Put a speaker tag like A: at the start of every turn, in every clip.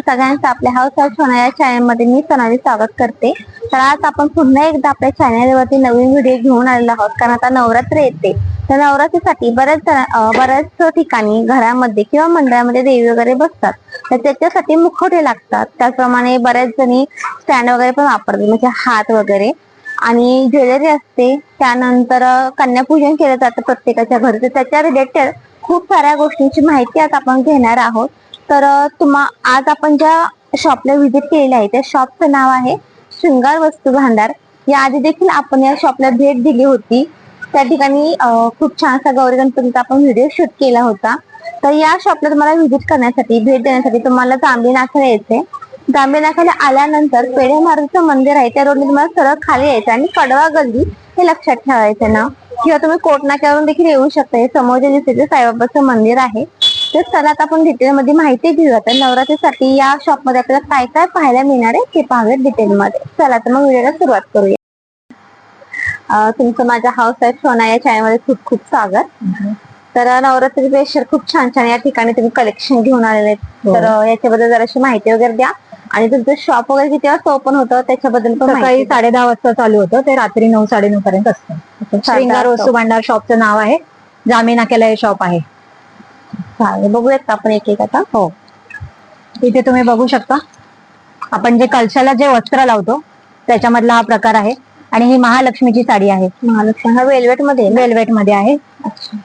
A: सगळ्यांचं आपल्या house house होणाऱ्या चॅनलमध्ये मी सोनाली स्वागत करते. तर आज आपण पुन्हा एकदा आपल्या चॅनलवरती नवीन व्हिडिओ घेऊन आलेलो आहोत. कारण आता नवरात्र येते. तर नवरात्रीसाठी बऱ्याच बऱ्याच ठिकाणी घरामध्ये किंवा मंडळामध्ये देवी वगैरे बसतात. तर त्याच्यासाठी मुखवटे लागतात. त्याचप्रमाणे बऱ्याच जणी स्टँड वगैरे पण वापरतात. म्हणजे हात वगैरे. आणि ज्वेलरी असते. त्यानंतर कन्यापूजन केलं जातं प्रत्येकाच्या घरी. तर त्याच्या रिलेटेड खूप साऱ्या गोष्टींची माहिती आज आपण घेणार आहोत. तर तुम्हा आज आपण ज्या शॉपला व्हिजिट केलेली आहे त्या शॉपचं नाव आहे शृंगार वस्तू भांडार. या आधी देखील आपण या शॉपला भेट दिली होती. त्या ठिकाणी खूप छानसा गौरी गणपतीचा आपण व्हिडिओ शूट केला होता. तर या शॉपला तुम्हाला व्हिजिट करण्यासाठी भेट देण्यासाठी तुम्हाला जांभे नाक्याला यायचे जांभे नाक्याला आल्यानंतर पेढे महाराजचं मंदिर आहे. त्या रोडने तुम्हाला सरळ खाली यायचं आणि कडवा गल्ली हे लक्षात ठेवायचं ना. किंवा तुम्ही कोटनाक्यावरून देखील येऊ शकता. हे समोर जे दिसते साईबाबाचं मंदिर आहे. तर चला आता आपण डिटेल मध्ये माहिती घेऊया. तर नवरात्रीसाठी या शॉपमध्ये आपल्याला काय काय पाहायला मिळणार आहे ते पाहूया डिटेल मध्ये चला तर मग व्हिडिओला सुरुवात करूया. तुमचं माझ्या हाऊस वाईफ सोना या चॅनलमध्ये खूप खूप स्वागत. तर नवरात्री स्पेशल खूप छान छान या ठिकाणी तुम्ही कलेक्शन घेऊन आलेले आहेत.
B: हो.
A: तर याच्याबद्दल जराशी माहिती वगैरे द्या. आणि तुमचं शॉप वगैरे किती वाजता ओपन होतं त्याच्याबद्दल पण
B: सकाळी. साडे दहा वाजता चालू होतं. ते रात्री नऊ साडे नऊ पर्यंत असतं. श्रृंगार. वस्तू भांडार शॉपचं नाव आहे. जामी नाक्याला हे शॉप आहे.
A: चालेल. बघूयात का आपण एक एक आता.
B: हो. इथे तुम्ही बघू शकता. आपण जे कलशाला जे वस्त्र लावतो त्याच्यामधला हा प्रकार आहे. आणि ही महालक्ष्मीची साडी आहे.
A: महालक्ष्मी. हा वेलवेटमध्ये? वेल्वेटमध्ये आहे. अच्छा.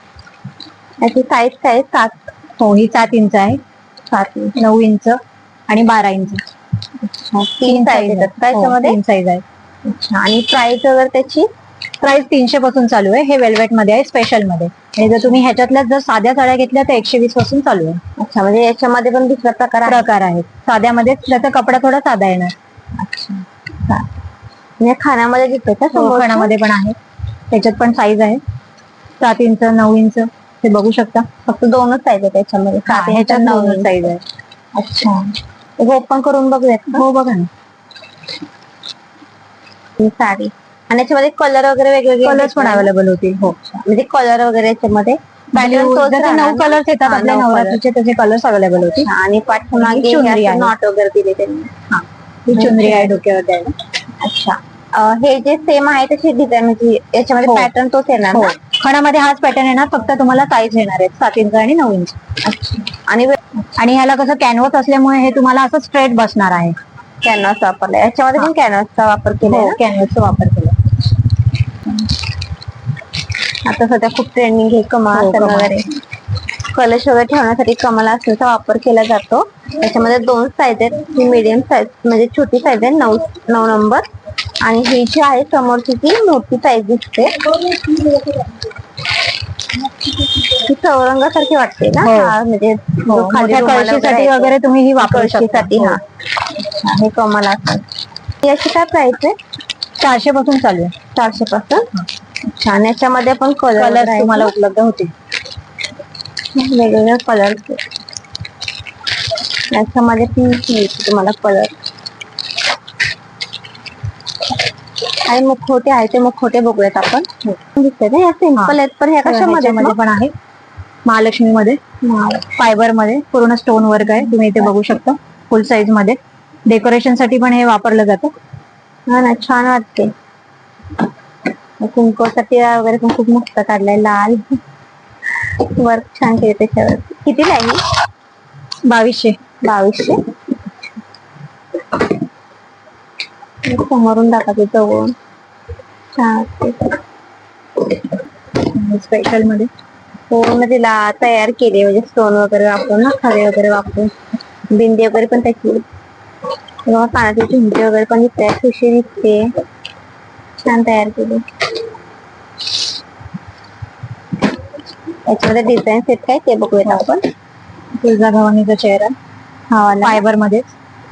A: याची साईज काय? सात.
B: हो ही सात इंच आहे.
A: सात इंच.
B: नऊ इंच आणि बारा इंच.
A: तीन साईज येतात का याच्यामध्ये
B: तीन साईज आहे
A: अच्छा. आणि प्राइस वगैरे त्याची?
B: प्राइस तीनशे पासून चालू आहे. हे वेल्वेटमध्ये आहे स्पेशलमध्ये. आणि जर तुम्ही ह्याच्यातल्या जर साध्या साड्या घेतल्या तर एकशे वीसपासून चालू आहे.
A: अच्छा म्हणजे याच्यामध्ये पण दुसरा प्रकार
B: प्रकार आहेत. साध्यामध्ये त्याचा कपडा थोडा साधा येणार.
A: अच्छा. म्हणजे खाण्यामध्ये घेतोय का समोरचं?
B: लोखंडामध्ये पण आहे. त्याच्यात पण साईज आहे. सात इंच नऊ इंच. हे बघू शकता.
A: फक्त दोनच साईज आहे त्याच्यामध्ये सात
B: हा, ह्याच्यात
A: नऊ.
B: साईज आहे
A: अच्छा. ओपन करून बघूयात?
B: हो बघा ना.
A: ही साडी. आणि याच्यामध्ये कलर वगैरे वेगवेगळे
B: कलर्स पण अवेलेबल होतील. हो.
A: म्हणजे कलर वगैरे याच्यामध्ये राहणार
B: नऊ? कलर्स येतात
A: हा,
B: आपल्या नवरात्रीचे तसे कलर्स अवेलेबल
A: अच्छा, आणि पाठीमागे हे. नॉट वगैरे दिले त्यांनी
B: ही. चुनरी आहे डोक्यावर द्यायला.
A: अच्छा. हे जे सेम आहे तशी डिझाईन म्हणजे याच्यामध्ये
B: हो.
A: पॅटर्न तोच येणार
B: हो. खणामध्ये हाच पॅटर्न येणार फक्त तुम्हाला साईज येणार आहेत सात इंच आणि नऊ इंच.
A: आणि
B: आणि ह्याला कसं कॅनव्हास असल्यामुळे हे तुम्हाला असं स्ट्रेट बसणार आहे.
A: कॅनव्हास वापरलाय. याच्यामध्ये पण कॅनव्हासचा वापर
B: हो
A: ना?
B: कॅनव्हासचा वापर केला
A: आता सध्या खूप ट्रेंडिंग आहे कमळ
B: हो, कमळ.
A: वगैरे. कलश वगैरे ठेवण्यासाठी कमल आसनाचा वापर केला जातो. त्याच्यामध्ये दोन साईज आहेत ही मीडियम साईज म्हणजे छोटी साईज आहे नऊ नऊ नंबर आणि ही जी आहे समोरची ती मोठी साईज दिसते. ती चौरंगासारखी वाटते ना
B: हो.
A: हा, म्हणजे
B: हो,
A: खाली
B: मोठ्या
A: रुमाल
B: कळशीसाठी
A: आहे तो.
B: वगैरे तुम्ही ही वापरू शकता.
A: कळशीसाठी
B: हो.
A: हा. हे कमल आसन याची काय प्राइस आहे?
B: चारशे पासून चालू आहे.
A: चारशे पासून आणि याच्यामध्ये पण कलर
B: तुम्हाला उपलब्ध होतील.
A: वेगवेगळे कलर याच्यामध्ये पिंक मिळते तुम्हाला कलर आणि मुखवटे आहे ते मुखवटे बघूयात आपण. दिसते ना या सिंपल आहेत पण ह्या कशामध्ये
B: पण आहे. महालक्ष्मी मध्ये फायबरमध्ये पूर्ण स्टोन वर्क आहे. तुम्ही इथे बघू शकता. फुल साईजमध्ये. डेकोरेशनसाठी पण हे वापरलं जातं.
A: हा ना छान वाटते कुंकवासाठी वगैरे पण खूप मस्त काढलाय लाल. वर्क छान केले त्याच्यावर किती लागली
B: बावीसशे.
A: बावीसशे? समोरून दाखवते जवळून. छान.
B: स्पेशलमध्ये.
A: पूर्ण तिला तयार केले म्हणजे स्टोन वगैरे वापरून ना खडे वगैरे वापरून. बिंदी वगैरे पण त्याची. कानाची झुमके वगैरे पण दिसते खुशी दिसते. छान तयार केली. याच्यामध्ये डिझाईन सेट काय ते बघूयात आपण.
B: तुळजा भवानीचा चेहरा.
A: हा
B: फायबरमध्ये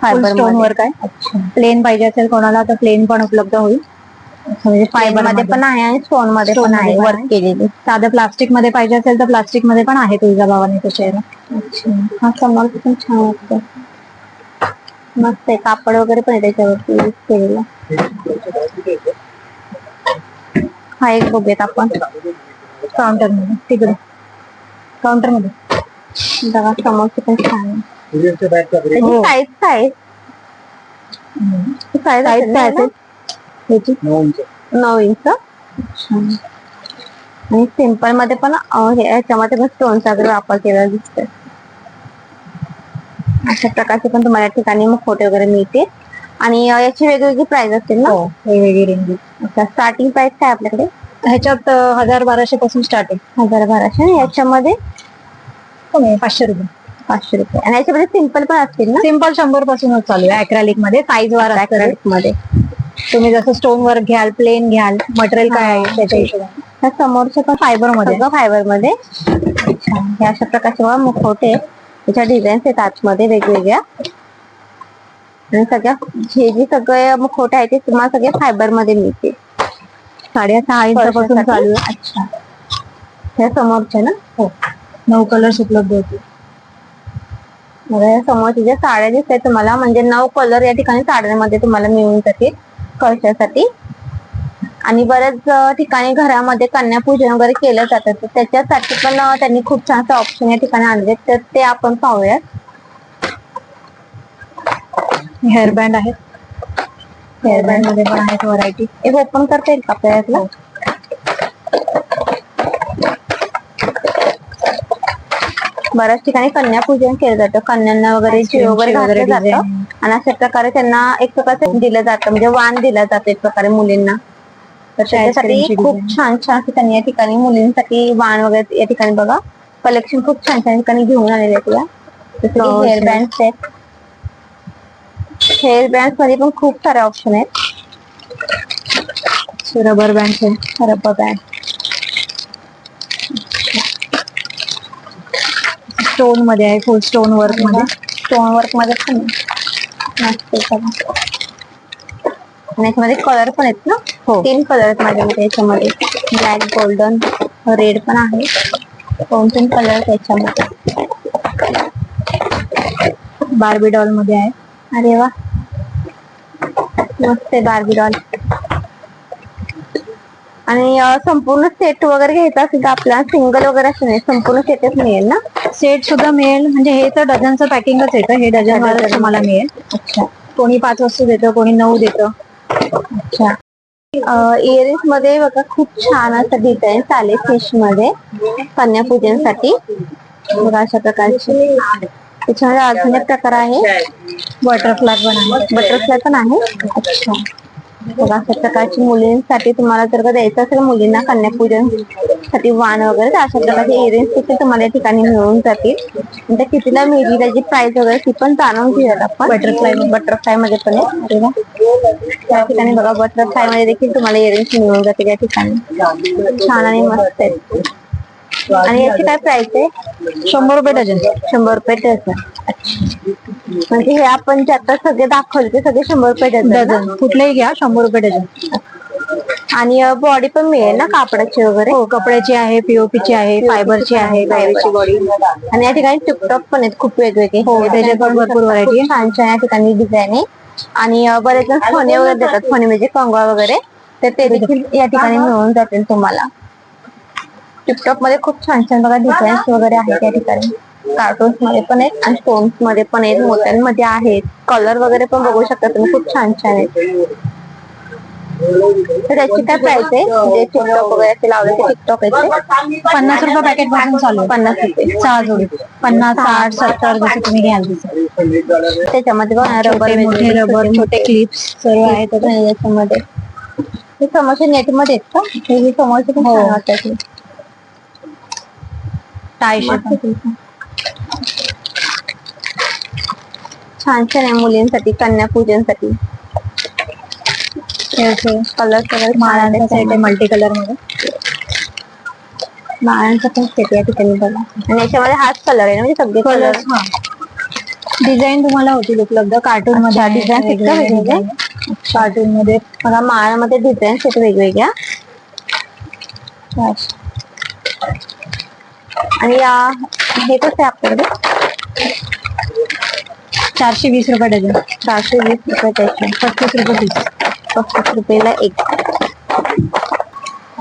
A: Fiber स्टोनमध्ये.
B: वर्क आहे.
A: अच्छा.
B: प्लेन पाहिजे असेल कोणाला तर प्लेन पण उपलब्ध होईल.
A: म्हणजे फायबरमध्ये. पण आहे आणि
B: स्टोनमध्ये
A: पण आहे. वर्क. केलेली.
B: साधं प्लास्टिकमध्ये पाहिजे असेल तर प्लास्टिकमध्ये पण आहे तुळजा भवानीचा चेहरा.
A: अच्छा. हा समोर पण छान वाटतं. मस्त आहे. कापड वगैरे पण आहे त्याच्यावरती यूज केलेलं. हा एक बघूयात आपण.
B: काउंटरमध्ये तिकडे. काउंटरमध्ये.
A: बघा समोरची पण छान आहे. त्याची
B: हो.
A: साईज काय साईज
B: Size काय असेल?
A: नऊ इंच. आणि सिंपलमध्ये पण अं, हे- याच्यामध्ये पण स्टोनचा वगैरे वापर केलेला दिसतोय. अशा प्रकारचे पण तुम्हाला या ठिकाणी मुखवटे वगैरे मिळते आणि अं, याची वेगवेगळी प्राइस असतील ना?
B: हो. वेगवेगळी रेंज
A: अच्छा. स्टार्टिंग प्राइस काय आपल्याकडे?
B: ह्याच्यात हजार बाराशे पासून स्टार्ट आहे.
A: हजार बाराशे आणि याच्यामध्ये
B: कमी आहे, पाचशे रुपये.
A: पाचशे रुपये. आणि याच्यामध्ये सिंपल पण असतील ना?
B: सिंपल शंभर पासूनच चालू आहे अक्रॅलिकमध्ये साईज वर.
A: Acrylic मध्ये.
B: तुम्ही जसं स्टोन वर्क घ्याल प्लेन घ्याल मटेरियल काय आहे त्याच्या हिशोबाने.
A: ह्या समोरचे पण फायबरमध्ये. फायबरमध्ये. हे अशा प्रकारचे बघा मुखवटे. त्याच्या डिझाईन्स आहेत आतमध्ये वेगवेगळ्या. आणि सगळ्या हे जे सगळे मुखवटे आहेत ते तुम्हाला सगळे फायबरमध्ये मिळते
B: साडे सहा इंचापासून. चालू आहे.
A: अच्छा. ह्या समोरच्या ना?
B: हो. नऊ कलर्स उपलब्ध होते
A: बघा, या साड्या दिसतात तुम्हाला. म्हणजे नऊ कलर या ठिकाणी साड्यांमध्ये तुम्हाला मिळून जातील कळशासाठी आणि बऱ्याच ठिकाणी घरामध्ये कन्यापूजन वगैरे केलं जातं. तर त्याच्यासाठी पण त्यांनी खूप छान ऑप्शन या ठिकाणी आणले तर ते आपण पाहूयात.
B: हेअर बँड आहेत. हेअर बँडमध्ये पण आहेत व्हरायटी
A: एक ओपन करता येईल का आपल्याला यातलं? बऱ्याच ठिकाणी कन्यापूजन केलं जातं कन्यांना वगैरे जीव वगैरे घातलं जातं. आणि अशा प्रकारे त्यांना एक प्रकारचं दिलं जातं म्हणजे वाण दिलं जातं एक प्रकारे मुलींना तर त्याच्यासाठी खूप. छान छान त्यांनी या ठिकाणी मुलींसाठी वाण वगैरे या ठिकाणी बघा कलेक्शन खूप छान छान ठिकाणी घेऊन आलेले आहेत हेअर. बँड आहेत हेअर बँडमध्ये पण खूप सारे ऑप्शन आहेत.
B: रबर बँड आहे
A: रबर बँड
B: स्टोनमध्ये आहे फुल स्टोन वर्कमध्ये.
A: स्टोन वर्कमध्ये पण याच्यामध्ये कलर पण आहेत ना?
B: हो.
A: तीन कलर आहेत माझ्यामध्ये याच्यामध्ये. ब्लॅक गोल्डन रेड पण आहे दोन तीन कलर त्याच्यामध्ये
B: बार्बी डॉलमध्ये आहे.
A: अरे वा. मस्त आहे बार्बी डॉल आणि संपूर्ण सेट वगैरे घ्यायचा असेल तर आपल्याला सिंगल वगैरे असं नाही संपूर्ण सेटच मिळेल ना?
B: सेट सुद्धा मिळेल म्हणजे हे तर डझनचं पॅकिंगच येतं हे डझन वाला तुम्हाला मिळेल.
A: अच्छा.
B: कोणी पाच वस्तू देतं कोणी नऊ देतं.
A: अच्छा. इयरिंग्समध्ये बघा खूप छान असं डिझाईन्स आले फिशमध्ये कन्यापूजनसाठी. बघा अशा प्रकारचे. त्याच्यामध्ये अजून एक प्रकार आहे.
B: बटरफ्लाय पण आहे.
A: बटरफ्लाय पण आहे. अच्छा. बघा अशा प्रकारची मुलींसाठी तुम्हाला जर का द्यायचं असेल मुलींना कन्यापूजनसाठी वाण वगैरे तर अशा प्रकारचे इयरिंग्स देखील तुम्हाला या ठिकाणी मिळून जातील. आणि त्या कितीला मिळतील त्याची प्राइस वगैरे ती पण जाणून घेऊयात आपण. बटरफ्लाय बटरफ्लायमध्ये पण आहे. त्या ठिकाणी बघा बटरफ्लायमध्ये देखील तुम्हाला इयरिंग्स मिळून जातील या ठिकाणी. छान आणि मस्त आहेत. आणि याची काय प्राइस आहे?
B: शंभर रुपये डझन.
A: शंभर रुपये डझन. म्हणजे हे आपण जे आता सगळे दाखवले ते सगळे शंभर रुपये डझन
B: कुठलेही घ्या शंभर रुपये डझन.
A: आणि बॉडी पण मिळेल ना कापडाची वगैरे?
B: हो कपड्याची आहे पीओपी ची आहे फायबरची आहे
A: फायबरची बॉडी आणि या ठिकाणी टिकटॉक पण आहेत खूप वेगवेगळे.
B: हो, त्याच्यात पण भरपूर आहे.
A: छान छान या ठिकाणी डिझाईन आहे. आणि बरेच जण फणे वगैरे देतात फणे म्हणजे कंगवा वगैरे. तर ते देखील या ठिकाणी मिळून जातील तुम्हाला. टिकटॉकमध्ये खूप छान छान बघा डिझाईन्स वगैरे आहेत या ठिकाणी. कार्टून्समध्ये पण आहेत आणि स्टोन्समध्ये पण आहेत. मोत्यांमध्ये आहेत. कलर वगैरे पण बघू शकता तुम्ही. खूप छान छान आहेत. तर त्याची काय प्राइस आहे? जे टिकटॉक वगैरे असे लावले ते टिकटॉक आहे
B: पन्नास रुपये पॅकेटपासून चालू.
A: पन्नास रुपये.
B: सहा जोडी. पन्नास साठ सत्तर जसं तुम्ही घ्याल तसं.
A: त्याच्यामध्ये बघा रबर
B: मोठे रबर छोटे क्लिप्स सर्व आहेत
A: तर याच्यामध्ये. हे समोसे नेटमध्ये आहेत का? हे पण
B: हो.
A: छान वाटतात. आहे. छान छान आहे मुलींसाठी कन्यापूजनसाठी. कलर वगैरे
B: माळांचा सेट आहे मल्टी कलरमध्ये.
A: माळांचा पण सेट या ठिकाणी बघा. आणि याच्यामध्ये हाच कलर आहे ना म्हणजे सगळे कलर
B: कलर डिझाईन तुम्हाला होतील उपलब्ध. कार्टून मध्ये
A: वेगवेगळे?
B: कार्टून मध्ये.
A: बघा माळामध्ये डिझाईन्स आहेत वेगवेगळ्या. आणि या हे कसं आहे आपल्याकडे?
B: चारशे वीस रुपये डझन.
A: चारशे वीस रुपये त्याचे.
B: पस्तीस रुपये पीस
A: पस्तीस रुपयाला एक.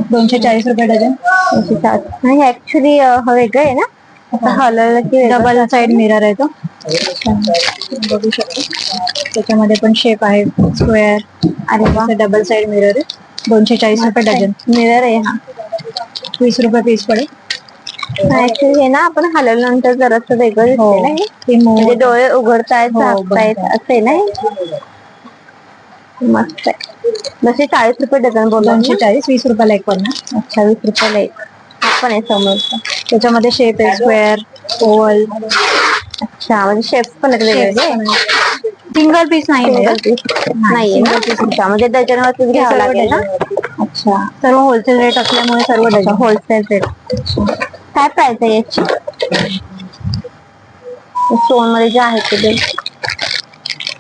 B: दोनशे चाळीस रुपये डझन.
A: दोनशे सात आणि ऍक्च्युली वेगळं आहे ना? असं हलवलं की.
B: डबल साइड मिरर आहे तो. बघू शकतो. त्याच्यामध्ये पण शेप आहे. स्क्वेअर
A: अरे वा.
B: डबल साइड मिरर आहे. दोनशे चाळीस रुपये डझन.
A: मिरर आहे हा.
B: वीस रुपये पीस पडेल.
A: ऍक्च्युली हे ना आपण हलवल्यानंतर जरासं वेगळं दिसते ना हे
B: ते मो-
A: म्हणजे डोळे उघडतायत
B: हो,
A: झाकतायत. असे ना हे? मस्त आहे. जसे चाळीस रुपये डझन बोलला
B: दोनशे चाळीस वीस रुपयाला एक पन्नास
A: अच्छा वीस रुपयाला एक. हा पण आहे समोरचा
B: त्याच्यामध्ये शेप आहे स्क्वेअर ओव्हल
A: अच्छा म्हणजे शेप पण आहेत वेगवेगळे
B: सिंगल पीस नाही
A: सिंगल
B: मिळत.
A: पीस नाहीये ना? अच्छा म्हणजे डझनवरतीच
B: हे
A: घ्यावं
B: सर्व
A: लागेल ना. अच्छा.
B: सर्व होलसेल रेट असल्यामुळे सर्व डझन
A: होलसेल रेट काय आहे याची? स्टोनमध्ये जे आहे ते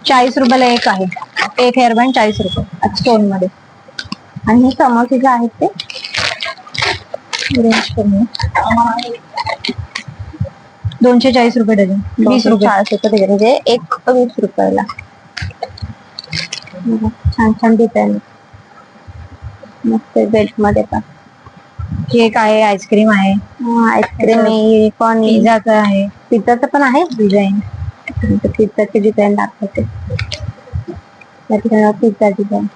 B: चाळीस रुपयाला एक आहे. एक हेअरबँड चाळीस रुपये. स्टोनमध्ये.
A: आणि हे समोरचे जे आहेत ते.
B: दोनशे चाळीस रुपये डझन. वीस रुपये.
A: चाळीस रुपये दिले म्हणजे एक वीस रुपयाला. छान छान डिझाईन मस्त बेल्टमध्ये पण.
B: केक आहे आईस्क्रीम आहे.
A: आईस्क्रीम आहे. युनिकॉर्न
B: पिझ्झाचा आहे.
A: पिझ्झाचं पण आहे?
B: डिझाईन
A: पिझ्झाचे डिझाईन दाखवते. त्या ठिकाणी पिझ्झा डिझाईन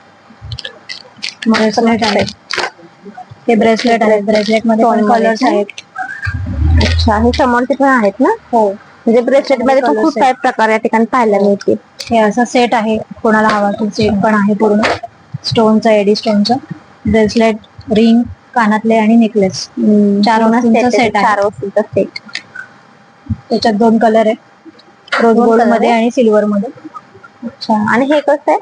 B: ब्रेसलेट आहे. हे ब्रेसलेट आहे. ब्रेसलेटमध्ये पण कलर्स आहेत.
A: अच्छा हे समोरचे पण आहेत ना?
B: हो.
A: म्हणजे ब्रेसलेटमध्ये पण खूप काही प्रकार या ठिकाणी पाहायला मिळतील.
B: हे असा सेट आहे. कोणाला हवा तो सेट पण आहे पूर्ण. स्टोनचा एडी स्टोनचा ब्रेसलेट रिंग कानातले आणि नेकलेस. चार
A: आहे. चार वस्तूंचा सेट
B: त्याच्यात दोन कलर आहे रोज
A: गोल्डमध्ये?
B: आणि सिल्वर मध्ये.
A: अच्छा. आणि हे कसं आहे?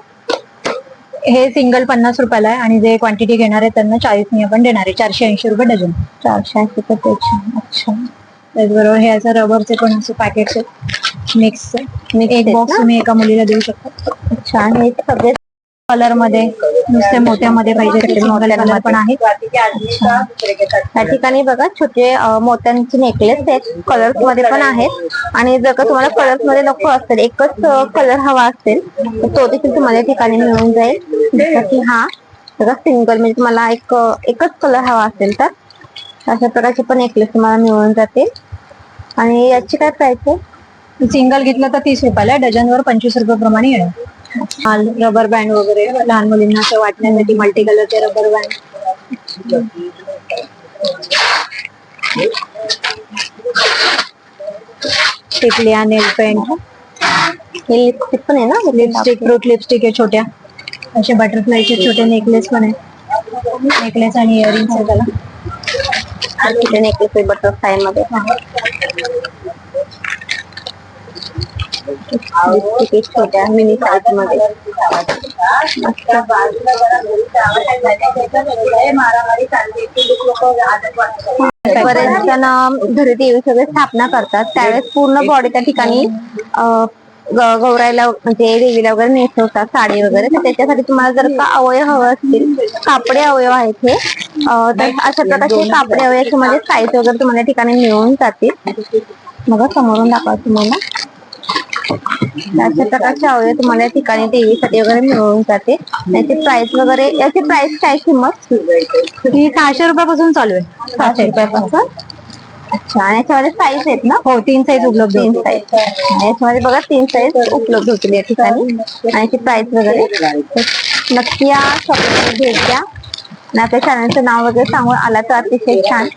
B: हे सिंगल पन्नास रुपयाला आहे आणि जे क्वांटिटी घेणार आहे त्यांना चाळीसनी आपण देणार आहे. चारशे ऐंशी रुपये डझन.
A: चारशे ऐंशी रुपयाचे अच्छा.
B: त्याचबरोबर हे असं रबरचे पण असे आहेत. मिक्स एक बॉक्स? तुम्ही एका मुलीला देऊ शकता.
A: अच्छा. आणि हे सगळे
B: कलरमध्ये नुसते मोत्यामध्ये पाहिजे कलर पण आहे
A: या ठिकाणी बघा छोटे मोत्यांचे नेकलेस आहेत. कलर्समध्ये पण आहेत. आणि जर का तुम्हाला कलर्समध्ये नको असेल एकच कलर हवा असेल तर तो देखील तुम्हाला या ठिकाणी मिळून जाईल. जसं की हा बघा सिंगल म्हणजे तुम्हाला एक एकच कलर हवा असेल तर अशा प्रकारचे पण नेकलेस तुम्हाला मिळून जातील आणि याची काय प्राइस आहे?
B: सिंगल घेतलं तर तीस रुपयाला डझन वर पंचवीस रुपये प्रमाणे येणार. रबर बँड वगैरे लहान मुलींना असं वाटण्यासाठी मल्टी कलरचे रबर बँड टिकल्या नेल पेंट
A: हे लिपस्टिक पण आहे ना?
B: लिपस्टिक फ्रूट लिपस्टिक आहे छोट्या. असे बटरफ्लायचे छोटे नेकलेस पण आहे नेकलेस आणि इयरिंग्स आहे त्याला.
A: नेकलेस आहे बटरफ्लायमध्ये. लिपस्टिक छोट्या मिनी साईजमध्ये बरेच जण घरी देवी सगळे स्थापना करतात. त्यावेळेस पूर्ण बॉडी त्या ठिकाणी गौरायला म्हणजे देवीला वगैरे नेसवतात साडी वगैरे. तर त्याच्यासाठी तुम्हाला जर का अवयव हवे असतील कापडे अवयव आहेत हे तर अशा प्रकारचे कापडे अवयवाच्या मध्ये साईज वगैरे तुम्हाला ठिकाणी मिळून जातील. मग समोरून दाखवा तुम्हाला. अशा प्रकारचे अवयव तुम्हाला या ठिकाणी देवीसाठी वगैरे मिळून जाते. याची प्राइस वगैरे याची प्राइस काय किंमत?
B: ही सहाशे रुपयापासून चालू आहे.
A: सहाशे रुपयापासून? अच्छा आणि याच्यामध्ये साईज आहेत ना?
B: हो तीन साईज उपलब्ध
A: तीन. साईज याच्यामध्ये बघा तीन साईज उपलब्ध होतील या ठिकाणी. आणि याची प्राइस वगैरे. नक्की या शॉपिंग भेट द्या आणि आपल्या चॅनलचं नाव वगैरे सांगून आला तर अतिशय छान.